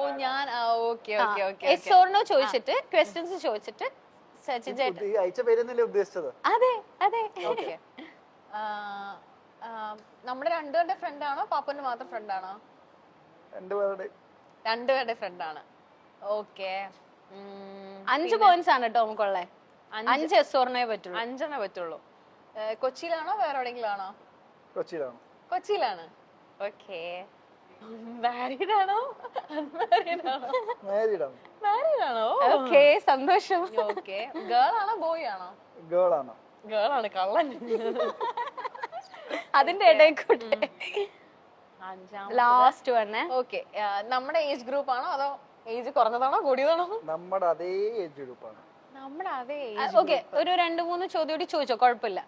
ഓ ഞാൻ okay okay okay yes or no ചോദിച്ചിട്ട് questions ചോദിച്ചിട്ട് സച്ചിൻ ചേട്ടൻ. അയച്ച പേരെന്നല്ലേ ഉദ്ദേശിച്ചത്. അതെ അതെ. ഓക്കെ. നമ്മുടെ രണ്ടുപേരുടെ ഫ്രണ്ട് ആണോ? പാപ്പന്റെ മാത്രം ഫ്രണ്ട് ആണോ? രണ്ടുപേരുടെ. രണ്ടുപേരുടെ ഫ്രണ്ട് ആണ്. ഓക്കെ. അഞ്ച് പോയിന്റ്സ് ആണ് കേട്ടോ നമുക്കുള്ളേ. അഞ്ച്. എസ് ഓർണേ പറ്റുള്ളൂ. അഞ്ചെണ്ണേ പറ്റുള്ളൂ. കൊച്ചിയിലാണോ? വേറെ എവിടെയെങ്കിലും ആണോ? കൊച്ചിയിലാണ്. കൊച്ചിയിലാണ്. ഓക്കെ. ആണോ ആണോ മാരീഡാണ്. ഓക്കെ സന്തോഷം. ഓക്കെ. ഗേൾ ആണോ ബോയ് ആണോ ഗേൾ ആണ് ഗേൾ ആണ് കള്ളൻ അതിന്റെ ഇടയിൽ കൂടെ ലാസ്റ്റ് വന്നെ. ഓക്കെ. നമ്മുടെ ഏജ് ഗ്രൂപ്പ് ആണോ അതോ ഏജ് കുറഞ്ഞതാണോ കൂടിയതാണോ? നമ്മുടെ അതേ ഏജ് ഗ്രൂപ്പാണ്. നമ്മുടെ അതേ ഓക്കെ ഒരു രണ്ട് മൂന്ന് ചോദ്യം കൂടി ചോദിച്ചോ കുഴപ്പമില്ല.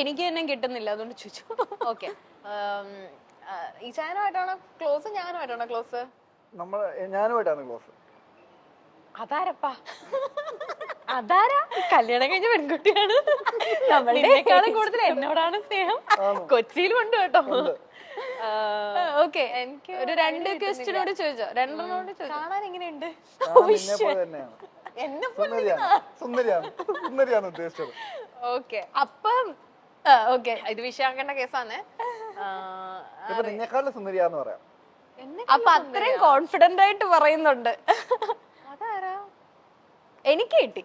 എനിക്ക് തന്നെ കിട്ടുന്നില്ല അതുകൊണ്ട് ചോദിച്ചു. ഓക്കെ. ഈ ചായനുമായിട്ടാണോ ക്ലോസ് ഞാനുമായിട്ടാണോ ക്ലോസ്? നമ്മൾ ഞാനുമായിട്ടാണ് ക്ലോസ്. അതാരപ്പാ? അതാരാ? കല്യാണം കഴിഞ്ഞ പെൺകുട്ടിയാണ്. നമ്മളുടെ നിന്നെക്കാളും കൂടുതൽ എന്നോടാണ് സ്നേഹം. കൊച്ചിയിൽ ഉണ്ട് കേട്ടോ. ഓക്കെ. എനിക്ക് ഒരു രണ്ട് ക്വസ്റ്റിനോട് ചോദിച്ചോ? രണ്ടെണ്ണോട് കാണാൻ എങ്ങനെയുണ്ട്? ഞാൻ നിന്നെ പോലെ തന്നെയാണ്. എന്നെ സുന്ദരിയാണ്. സുന്ദരിയാണ്. സുന്ദരിയാണ് ഉദ്ദേശിച്ചത്. ഓക്കെ അപ്പം ഓക്കെ ഇത് വിഷയാക്കേണ്ട കേസാണ്. നിന്നെക്കാളും സുന്ദരിയാന്ന് പറയാം. അപ്പൊ അത്രയും കോൺഫിഡന്റ് ആയിട്ട് പറയുന്നുണ്ട്. അതാരാ? എനിക്ക് കിട്ടി.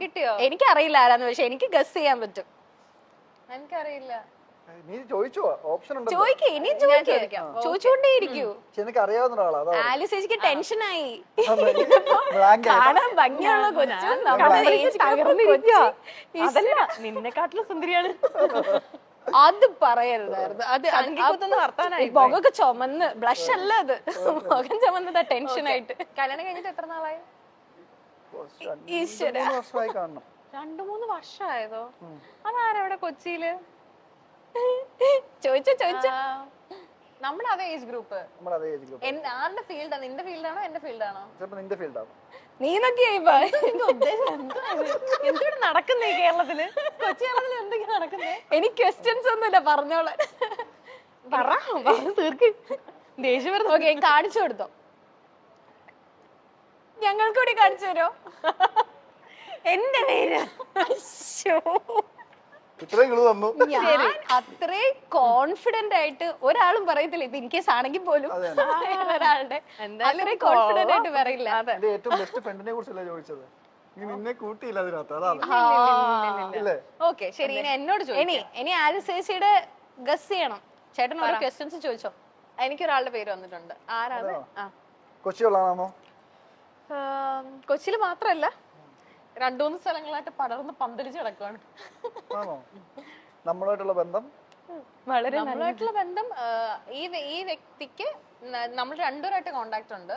കിട്ടിയോ? എനിക്കറിയില്ല ആരാന്ന് പക്ഷെ എനിക്ക് ഗസ് ചെയ്യാൻ പറ്റും. എനിക്കറിയില്ല. നീ ചോദിച്ചോ? ഓപ്ഷൻ ഉണ്ടോ ചോദിക്കേ ഇനി ചോദിക്കാം. ചോദിച്ചോണ്ടേ ഇരിക്കൂ. പക്ഷെ എനിക്ക് അറിയാവുന്ന ഒരാളാ ചേച്ചിക്ക് കാണാൻ ഭംഗിയുള്ള കൊച്ചും നിന്നെക്കാട്ടിലും സുന്ദരിയാണ്. അത് പറയരുതായിരുന്നു. അത് മുഖമൊക്കെ ചുമന്ന് ബ്ലഷ് അല്ല അത്. മുഖം ചുമന്നതാ ടെൻഷൻ ആയിട്ട് കല്യാണം കഴിഞ്ഞിട്ട് എത്ര നാളായി? ഈശ്വര. രണ്ടു മൂന്ന് വർഷമായതോ? അതാരവിടെ കൊച്ചിയിൽ? ചോദിച്ചോ ചോദിച്ചോ. നമ്മുടെ അതേ ഏജ് ഗ്രൂപ്പ് നമ്മുടെ അതേ ഏജ് ഗ്രൂപ്പ് ആരുടെ ഫീൽഡാ നിന്റെ ഫീൽഡ് ഫീൽഡാണോ എന്റെ ആണോ? ചിലപ്പോ നിന്റെ ഫീൽഡ് ഫീൽഡാണ് നീ നോക്കിയാ ഇപ്പൊ. എന്തിവിടെ നടക്കുന്നേ കേരളത്തിൽ? കൊച്ചി കേരളത്തിൽ എന്തെങ്കിലും നടക്കുന്നേ? എനിക്ക് ക്വസ്റ്റ്യൻസ് ഒന്നുമില്ല പറഞ്ഞോളാൻ പറ പറഞ്ഞു തീർക്ക്. ദേഷ്യം വരുന്നു ഓക്കെ കാണിച്ചു കൊടുത്തോ. ഞങ്ങൾക്ക് കൂടി കാണിച്ചു തരോ എന്റെ പേര്? അശ്ശോ. ഇത്രയും കിളു തന്നു. ഞാൻ അത്രയും കോൺഫിഡന്റ് ആയിട്ട് ഒരാളും പറയത്തില്ല. ഇപ്പൊ ഇൻകേസ് ആണെങ്കിൽ പോലും അതെ, ഒരാളുടെ. അത്രയും കോൺഫിഡന്റ് ആയിട്ട് പറയില്ല. എന്റെ ഏറ്റവും ബെസ്റ്റ് ഫ്രണ്ടിനെ കുറിച്ചല്ലേ ചോദിച്ചത്? നീ നിന്നെ കൂട്ടിയില്ല അതിനകത്ത്. അതാണ്. ഇല്ലേ ഓക്കെ ശരി ഇനി എന്നോട് ഇനി ചോദിക്കാം. ഇനി ആലിസ് ചേച്ചിയുടെ ഗസ് ചെയ്യണം? ചേട്ടൻ ഓരോ ക്വസ്റ്റ്യൻസ് ചോദിച്ചോ? എനിക്ക് ഒരാളുടെ പേര് വന്നിട്ടുണ്ട്. ആരാണ്? ആ. കൊച്ചിയുള്ളതാണോ കൊച്ചിയിൽ മാത്രല്ല. രണ്ടു മൂന്ന് സ്ഥലങ്ങളായിട്ട് പടർന്ന് പന്തലിച്ച് കിടക്കുവാണ്. ആണോ? നമ്മളുമായിട്ടുള്ള ബന്ധം? വളരെ നമ്മളുമായിട്ടുള്ള ബന്ധം ഈ ഈ വ്യക്തിക്ക് നമ്മൾ രണ്ടുപേരായിട്ട് കോണ്ടാക്ട് ഉണ്ട്.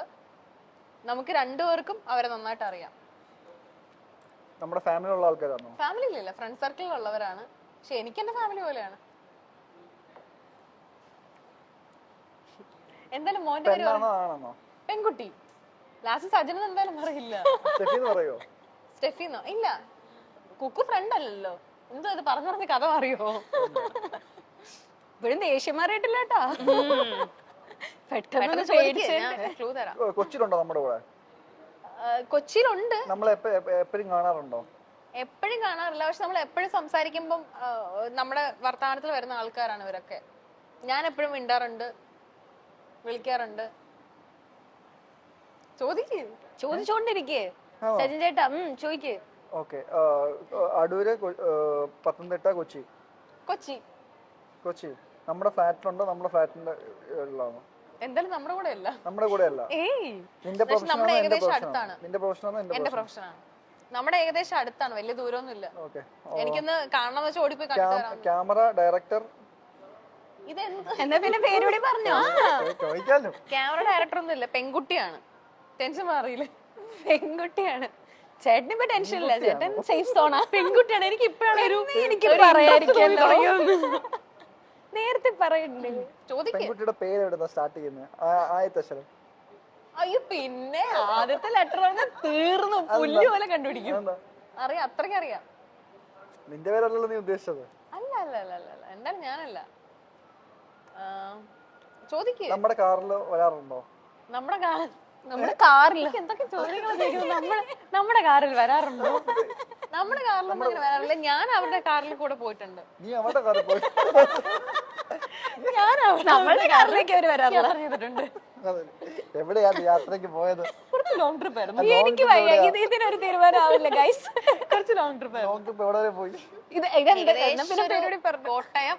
നമുക്ക് രണ്ടുപേർക്കും അവരെ നന്നായിട്ട് അറിയാം. നമ്മുടെ ഫാമിലിയുള്ള ആൾക്കാരാണോ? ഫാമിലിയിലില്ല ഫ്രണ്ട് സർക്കിളിലുള്ളവരാണ് പക്ഷെ എനിക്ക് എന്റെ ഫാമിലി പോലെയാണ്. എന്തായാലും മോന്റെ പേര് പെൺകുട്ടി. ലാസ്റ്റ് സജനൻ എന്തായാലും പറയില്ല പറയോ? സ്റ്റെഫിന്നോ. ഇല്ല. കുക്കു ഫ്രണ്ട് അല്ലല്ലോ. എന്തോ ഇത് പറഞ്ഞു പറഞ്ഞ കഥ അറിയോ ഇപ്പോഴും ദേഷ്യം മാറിയിട്ടില്ല കേട്ടാ. പെട്ടെന്ന് തരാം. കൊച്ചിയിലുണ്ടോ നമ്മുടെ കൂടെ? കൊച്ചിയിലുണ്ട്. നമ്മൾ എപ്പോഴും കാണാറുണ്ടോ? എപ്പോഴും കാണാറില്ല. പക്ഷെ നമ്മൾ എപ്പോഴും സംസാരിക്കുമ്പം നമ്മുടെ വർത്തമാനത്തിൽ വരുന്ന ആൾക്കാരാണ് ഇവരൊക്കെ. ഞാൻ എപ്പോഴും മിണ്ടാറുണ്ട്. വിളിക്കാറുണ്ട്. ചോദിക്കേ. ചോദിച്ചോണ്ടിരിക്കേ? സജിൻ ചേട്ടാ ഉം ചോദിക്ക്. ഓക്കെ അടൂര് പത്തനംതിട്ട കൊച്ചി. കൊച്ചി. കൊച്ചി. നമ്മുടെ ഫ്ലാറ്റിലുണ്ടോ? നമ്മുടെ ഫ്ലാറ്റിന്റെ ഉള്ളതാണോ? എന്തായാലും നമ്മുടെ കൂടെ അല്ല നമ്മുടെ കൂടെ അല്ല ഏയ് നിന്റെ എന്റെ. നിന്റെ എന്റെ പ്രൊഫഷനാണ് നമ്മുടെ ഏകദേശം അടുത്താണ് വലിയ ദൂരമൊന്നുമില്ല. ഓക്കെ. എനിക്കൊന്ന് കാണണം വെച്ച് ഓടിപ്പോയി കണ്ടിട്ട് ക്യാമറ ഡയറക്ടർ? ഇതെന്ത്? എന്നാ പിന്നെ പേരുകൂടി പറഞ്ഞോ? ചോദിക്കാലോ. ക്യാമറ ഡയറക്ടർ ഒന്നും ഇല്ല പെൺകുട്ടിയാണ്. ടെൻഷൻ മാറിയില്ലേ? പെൺകുട്ടിയാണ്. ചേട്ടന് ഇപ്പൊ ടെൻഷൻ ഇല്ല. ചേട്ടൻ സേഫ് സോണാ പെൺകുട്ടിയാണ്. എനിക്ക് ഇപ്പോഴാണ് ഒരു എനിക്ക്. തോന്നി നേരത്തെ പറയണ്ടേ ചോദിക്ക്. പേര് എവിടുന്ന സ്റ്റാർട്ട് ചെയ്യുന്നത് ആദ്യത്തെ അക്ഷരം. അയ്യോ പിന്നെ ആദ്യത്തെ ലെറ്റർ തീർന്നു. പുല്ല് പോലെ കണ്ടുപിടിക്കും. അറിയാം അത്രയ്ക്ക് അറിയാം. നിന്റെ പേരല്ലല്ലോ നീ ഉദ്ദേശിച്ചത്. അല്ല അല്ല അല്ല അല്ല എന്താണ് ഞാനല്ല. ചോദിക്കേ. നമ്മുടെ കാറിൽ വരാറുണ്ടോ? നമ്മുടെ കാ- നമ്മുടെ കാറിൽ എന്തൊക്കെ ചോദ്യങ്ങൾ ചോദിക്കുന്നത്? നമ്മുടെ നമ്മുടെ കാറിൽ വരാറുണ്ടോ? നമ്മുടെ കാറിൽ അങ്ങനെ വരാറില്ല. ഞാൻ അവരുടെ കാറിൽ കൂടെ പോയിട്ടുണ്ട്. നീ അവരുടെ കാറിൽ പോയി. ഞാൻ അവരുടെ കാറിലേക്ക് അവർ അതെ. എവിടെയാണ് യാത്രയ്ക്ക് പോയത്? കുറച്ച് ലോങ് ട്രിപ്പ് ആയിരുന്നു. എനിക്ക് വയ്യ. ഇത് ഇതിനൊരു തീരുമാനമാവില്ല ഗൈസ് കുറച്ച് ലോങ് ട്രിപ്പ് ലോങ് ട്രിപ്പ് എവിടെ വരെ പോയി? ഇത് ഇതെന്ത് പിന്നെ ഒരു പരിപാടി പറഞ്ഞു? കോട്ടയം.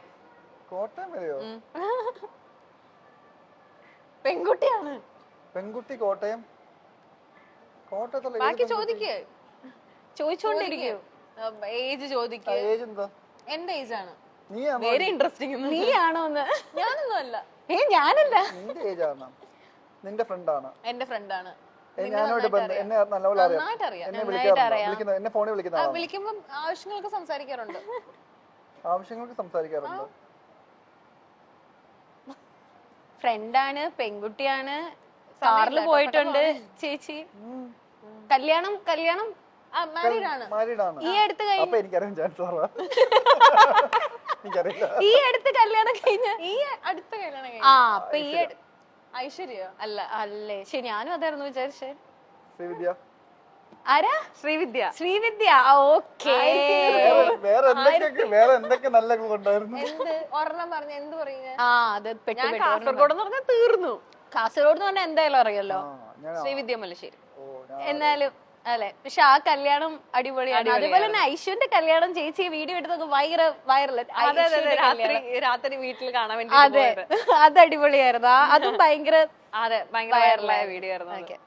കോട്ടയം വരെയോ? പെൺകുട്ടിയാണ്. പെൺകുട്ടി കോട്ടയം. കോട്ടയത്തുള്ള ബാക്കി ചോദിക്കേ. ചോദിച്ചോണ്ടിരിക്കും. ഏജ് ചോദിക്ക്. ഏജ് എന്താ? എന്റെ ഏജ് ആണ്. നീ ഇൻട്രസ്റ്റിംഗ് നീയാണോ എന്ന് ഞാനൊന്നും അല്ല. ഏ ഞാനല്ല. നിന്റെ ഏജ് ആണ്? നിന്റെ ഫ്രണ്ട് ആണ്? എന്റെ ഫ്രണ്ട് ആണ്. ഞാനോട് ബന്ധം എന്നെ നല്ലപോലെ അറിയാം. എന്നെ വിളിക്കാറുണ്ടോ? എന്നെ ഫോണിൽ വിളിക്കുന്ന വിളിക്കുമ്പോൾ ആവശ്യങ്ങൾക്ക് സംസാരിക്കാറുണ്ട്. ആവശ്യങ്ങൾക്ക് സംസാരിക്കാറുണ്ടോ? ഫ്രണ്ടാണ് പെൺകുട്ടിയാണ് കാറിൽ പോയിട്ടുണ്ട്. ചേച്ചി. കല്യാണം കല്യാണം. ആ മാരീഡ് ആണ് മാരീഡ് ആണ് ഈ അടുത്ത് ഈ അടുത്ത് കല്യാണം കഴിഞ്ഞ ഈ അടുത്ത കല്യാണം ആ അപ്പൊ ഈ ഐശ്വര്യ. അല്ല അല്ലേ. ശരി ഞാനും അതായിരുന്നു വിചാരിച്ചേ. ശ്രീവിദ്യ. ആരാ? ശ്രീവിദ്യ. ശ്രീവിദ്യ. ഓക്കേ. വേറെ എന്തൊക്കെ വേറെ എന്തൊക്കെ നല്ല ഉണ്ടായിരുന്നു എന്ത്? ഒരെണ്ണം പറഞ്ഞ എന്ത് പറയുക ആ അത് പെട്ടു ഞാൻ പെട്ടു. കാസർഗോഡ് എന്ന് പറഞ്ഞാൽ തീർന്നു. കാസർഗോഡ് എന്ന് പറഞ്ഞാൽ എന്തായാലും അറിയല്ലോ ആ, ശ്രീവിദ്യ മല്ലശ്ശേരി എന്നാലും അല്ലെ? പക്ഷെ ആ കല്യാണം അടിപൊളിയാണ്. അതുപോലെ തന്നെ ഐശ്വന്റെ കല്യാണം ചേച്ചി വീഡിയോ എടുത്തൊക്കെ ഭയങ്കര വൈറൽ രാത്രി രാത്രി വീട്ടിൽ കാണാൻ വേണ്ടി അതെ. അത് അടിപൊളിയായിരുന്നു. ആ- അതും ഭയങ്കര അതെ ഭയങ്കര വൈറലായ വീഡിയോ ആയിരുന്നു.